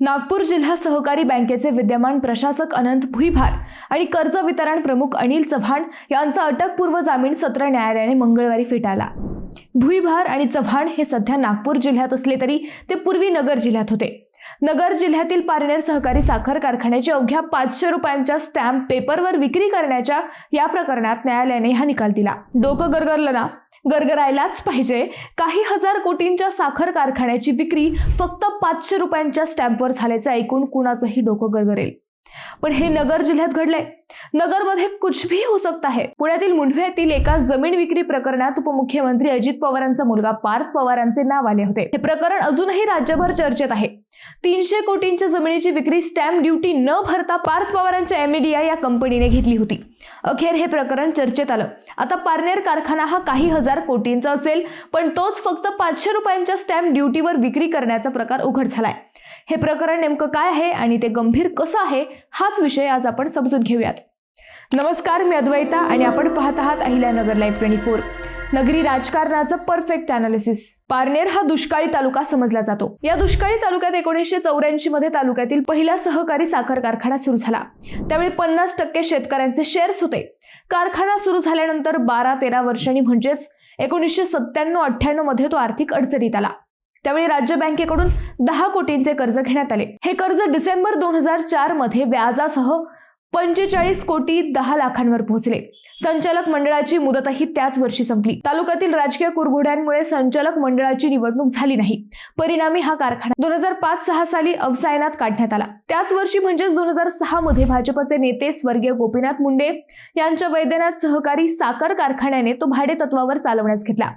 नागपूर जिल्हा सहकारी बँकेचे विद्यमान प्रशासक अनंत भुईभार आणि कर्ज वितरण प्रमुख अनिल चव्हाण यांचा अटकपूर्व जामीन सत्र न्यायालयाने मंगळवारी फेटाळला. भुईभार आणि चव्हाण हे सध्या नागपूर जिल्ह्यात असले तरी ते पूर्वी नगर जिल्ह्यात होते. नगर जिल्ह्यातील पारनेर सहकारी साखर कारखान्याची अवघ्या पाचशे रुपयांच्या स्टॅम्प पेपरवर विक्री करण्याच्या या प्रकरणात न्यायालयाने हा निकाल दिला. डोकं गरगरलं ना? गरगरायलाच पाहिजे. काही हजार कोटींच्या साखर कारखान्याची विक्री फक्त पाचशे रुपयांच्या स्टॅम्पवर झाल्याचं ऐकून कुणाचंही डोकं गरगरेल. पण हे नगर जिल्ह्यात घडलंय. नगरमध्ये कुछ भी हो सकता है पुण्यातील मुंढवे येथील एका जमीन विक्री प्रकरणात उपमुख्यमंत्री अजित पवारांचा मुलगा पार्थ पवारांचे नाव आले होते. हे प्रकरण अजूनही राज्यभर चर्चेत आहे. तीनशे कोटींच्या जमिनीची विक्री स्टॅम्प ड्युटी न भरता पार्थ पवारांच्या एमईडीआ या कंपनीने घेतली होती. अखेर हे प्रकरण चर्चेत आलं. आता पारनेर कारखाना हा काही हजार कोटींचा असेल पण तोच फक्त पाचशे रुपयांच्या स्टॅम्प ड्युटीवर विक्री करण्याचा प्रकार उघड झालाय. हे प्रकरण नेमकं काय आहे आणि ते गंभीर कसं आहे हाच विषय आज आपण समजून घेऊयात. नमस्कार मी अद्वैता आणि आपण पाहत आहात अहिल्यानगर लाईव्ह ट्वेंटी फोर. नगरी राजकारणाचं परफेक्ट अनालिसिस पारनेर हा दुष्काळी तालुका समजला जातो. या दुष्काळी तालुक्यात एकोणीसशे चौऱ्याऐंशी मध्ये तालुक्यातील पहिला सहकारी साखर कारखाना सुरू झाला. त्यावेळी पन्नास टक्के शेतकऱ्यांचे शेअर्स होते. कारखाना सुरू झाल्यानंतर बारा तेरा वर्षांनी म्हणजेच एकोणीसशे सत्त्याण्णव अठ्ठ्याण्णवमध्ये तो आर्थिक अडचणीत आला. त्यावेळी राज्य बँकेकडून दहा कोटींचे कर्ज घेण्यात आले. हे कर्ज डिसेंबर दोन हजार चारमध्ये व्याजासह पंचेचाळीस कोटी दहा लाखांवर पोहोचले. संचालक मंडळाची मुदतही त्याच वर्षी संपली. तालुक्यातील राजकीय कुरघोड्यांमुळे संचालक मंडळाची निवडणूक झाली नाही. परिणामी हा कारखाना दोन हजार पाच सहा साली अवसायनात काढण्यात आला. त्याच वर्षी म्हणजेच दोन हजार सहा मध्ये भाजपचे नेते स्वर्गीय गोपीनाथ मुंडे यांच्या वैद्यनाथ सहकारी साखर कारखान्याने तो भाडे तत्वावर चालवण्यास घेतला.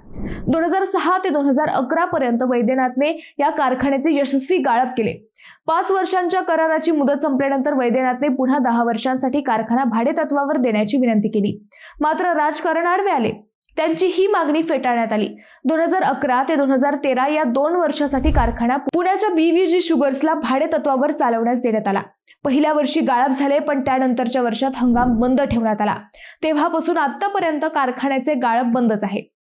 दोन हजार सहा ते दोन हजार अकरा पर्यंत वैद्यनाथने या कारखान्याचे यशस्वी गाळप केले. पाच वर्षांच्या कराराची मुदत संपल्यानंतर वैद्यनाथने पुन्हा दहा वर्षांसाठी कारखाना भाडे तत्वावर देण्याची विनंती केली. मात्र राजकारण आडवे आले. त्यांची ही मागणी फेटाळण्यात आली. दोन हजार अकरा ते दोन हजार तेरा या दोन वर्षासाठी कारखाना पुण्याच्या बीव्हीजी शुगर्सला भाडे तत्वावर चालवण्यास देण्यात आला. पहिल्या वर्षी गाळप झाले पण त्यानंतरच्या वर्षात हंगाम बंद ठेवण्यात आला. तेव्हापासून आतापर्यंत कारखान्याचे गाळप बंदच आहे.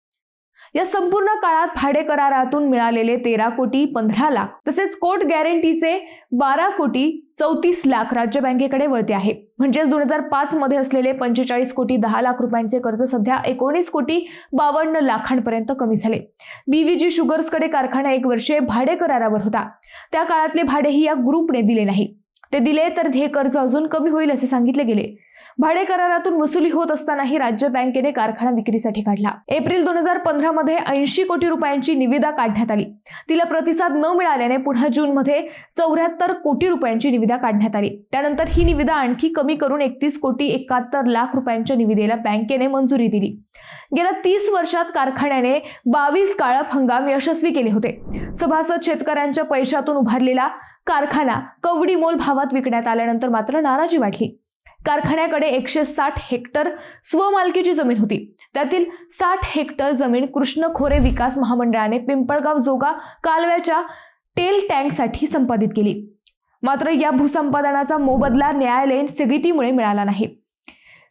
या संपूर्ण काळात भाडे करारातून मिळालेले तेरा कोटी पंधरा लाख तसेच कोर्ट गॅरंटीचे बारा कोटी चौतीस लाख राज्य बँकेकडे वळते आहे. म्हणजेच दोन हजार पाच मध्ये असलेले पंचेचाळीस कोटी दहा लाख रुपयांचे कर्ज सध्या एकोणीस कोटी बावन्न लाखांपर्यंत कमी झाले. बीव्हीजी शुगर्सकडे कारखाना एक वर्षे भाडे करारावर होता. त्या काळातले भाडेही या ग्रुपने दिले नाही. ते दिले तर हे कर्ज अजून कमी होईल असे सांगितले गेले. भाडे करारातून वसुली होत असतानाही राज्य बँकेने कारखाना विक्रीसाठी काढला. एप्रिल दोन हजार पंधरा मध्ये ऐंशी कोटी रुपयांची निविदा काढण्यात आली. तिला प्रतिसाद न मिळाल्याने पुन्हा जून मध्ये चौऱ्याहत्तर कोटी रुपयांची निविदा काढण्यात आली. त्यानंतर ही निविदा आणखी कमी करून एकतीस कोटी एकाहत्तर लाख रुपयांच्या निविदेला बँकेने मंजुरी दिली. गेल्या तीस वर्षात कारखान्याने बावीस काळप हंगाम यशस्वी केले होते. सभासद शेतकऱ्यांच्या पैशातून उभारलेला कारखाना कवडी मोल भावात विकण्यात आल्यानंतर मात्र नाराजी वाढली कारखान्याकडे एकशे साठ हेक्टर स्वमालकीची जमीन होती. त्यातील साठ हेक्टर जमीन कृष्ण खोरे विकास महामंडळाने पिंपळगाव जोगा कालव्याच्या तेल टँकसाठी संपादित केली. मात्र या भूसंपादनाचा मोबदला न्यायालयीन स्थगितीमुळे मिळाला नाही.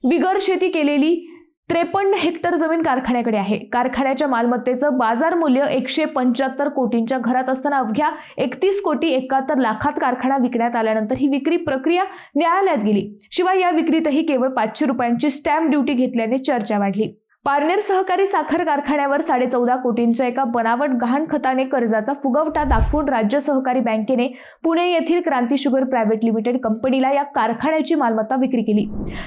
बिगर शेती केलेली त्रेपन्न हेक्टर जमीन कारखान्याकडे आहे. कारखान्याच्या मालमत्तेचं बाजार मूल्य एकशे पंच्याहत्तर कोटींच्या घरात असताना अवघ्या एकतीस कोटी एकाहत्तर लाखात कारखाना विकण्यात आल्यानंतर ही विक्री प्रक्रिया न्यायालयात गेली. शिवाय या विक्रीतही केवळ पाचशे रुपयांची स्टॅम्प ड्युटी घेतल्याने चर्चा वाढली. पारनेर सहकारी साखर कारखान्यावर साडेचौदा कोटींच्या एका बनावट गहाण खताने कर्जाचा फुगवटा दाखवून राज्य सहकारी बँकेने पुणे येथील क्रांती शुगर प्रायव्हेट लिमिटेड कंपनीला या कारखान्याची मालमत्ता विक्री केली.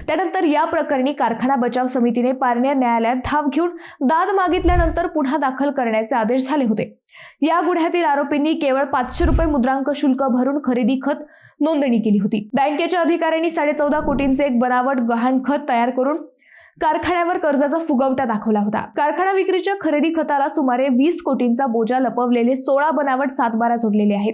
त्यानंतर या प्रकरणी कारखाना बचाव समितीने पारनेर न्यायालयात धाव घेऊन दाद मागितल्यानंतर पुन्हा दाखल करण्याचे आदेश झाले होते. या गुन्ह्यातील आरोपींनी केवळ पाचशे रुपये मुद्रांक शुल्क भरून खरेदी खत नोंदणी केली होती. बँकेच्या अधिकाऱ्यांनी साडेचौदा कोटींचे एक बनावट गहाण खत तयार करून कारखान्यावर कर्जाचा फुगवटा दाखवला होता. कारखाना विक्रीच्या खरेदी खताला सुमारे वीस कोटींचा बोजा लपवलेले सोळा बनावट सातबारा जोडलेले आहेत.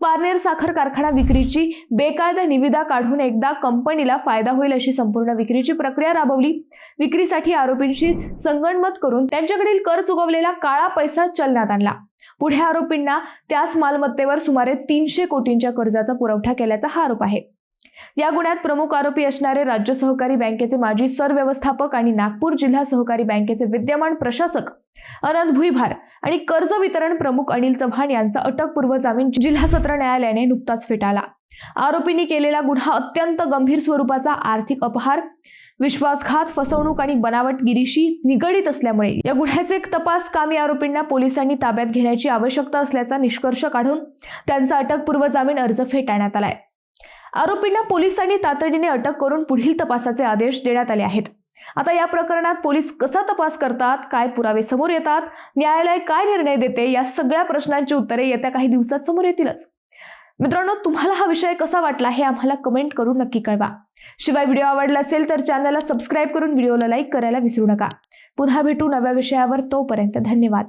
पारनेर साखर कारखाना विक्रीची बेकायदा निविदा काढून एकदा कंपनीला फायदा होईल अशी संपूर्ण विक्रीची प्रक्रिया राबवली. विक्रीसाठी आरोपींशी संगणमत करून त्यांच्याकडील कर चुकवलेला काळा पैसा चलनात आणला. पुढे आरोपींना त्याच मालमत्तेवर सुमारे तीनशे कोटींच्या कर्जाचा पुरवठा केल्याचा हा आरोप आहे. या गुन्ह्यात प्रमुख आरोपी असणारे राज्य सहकारी बँकेचे माजी सरव्यवस्थापक आणि नागपूर जिल्हा सहकारी बँकेचे विद्यमान प्रशासक अनंत भुईभार आणि कर्ज वितरण प्रमुख अनिल चव्हाण यांचा अटकपूर्व जामीन जिल्हा सत्र न्यायालयाने नुकताच फेटाळला. आरोपींनी केलेला गुन्हा अत्यंत गंभीर स्वरूपाचा आर्थिक अपहार विश्वासघात फसवणूक आणि बनावटगिरीशी निगडीत असल्यामुळे या गुन्ह्याचे एक तपास कामी आरोपींना पोलिसांनी ताब्यात घेण्याची आवश्यकता असल्याचा निष्कर्ष काढून त्यांचा अटकपूर्व जामीन अर्ज फेटाळण्यात आलाय. आरोपींना पोलिसांनी तातडीने अटक करून पुढील तपासाचे आदेश देण्यात आले आहेत. आता या प्रकरणात पोलीस कसा तपास करतात काय पुरावे समोर येतात न्यायालय काय निर्णय देते या सगळ्या प्रश्नांची उत्तरे येत्या काही दिवसात समोर येतीलच. मित्रांनो तुम्हाला हा विषय कसा वाटला हे आम्हाला कमेंट करून नक्की कळवा. शिवाय व्हिडिओ आवडला असेल तर चॅनलला सबस्क्राईब करून व्हिडिओला लाईक करायला विसरू नका. पुन्हा भेटू नव्या विषयावर तोपर्यंत धन्यवाद.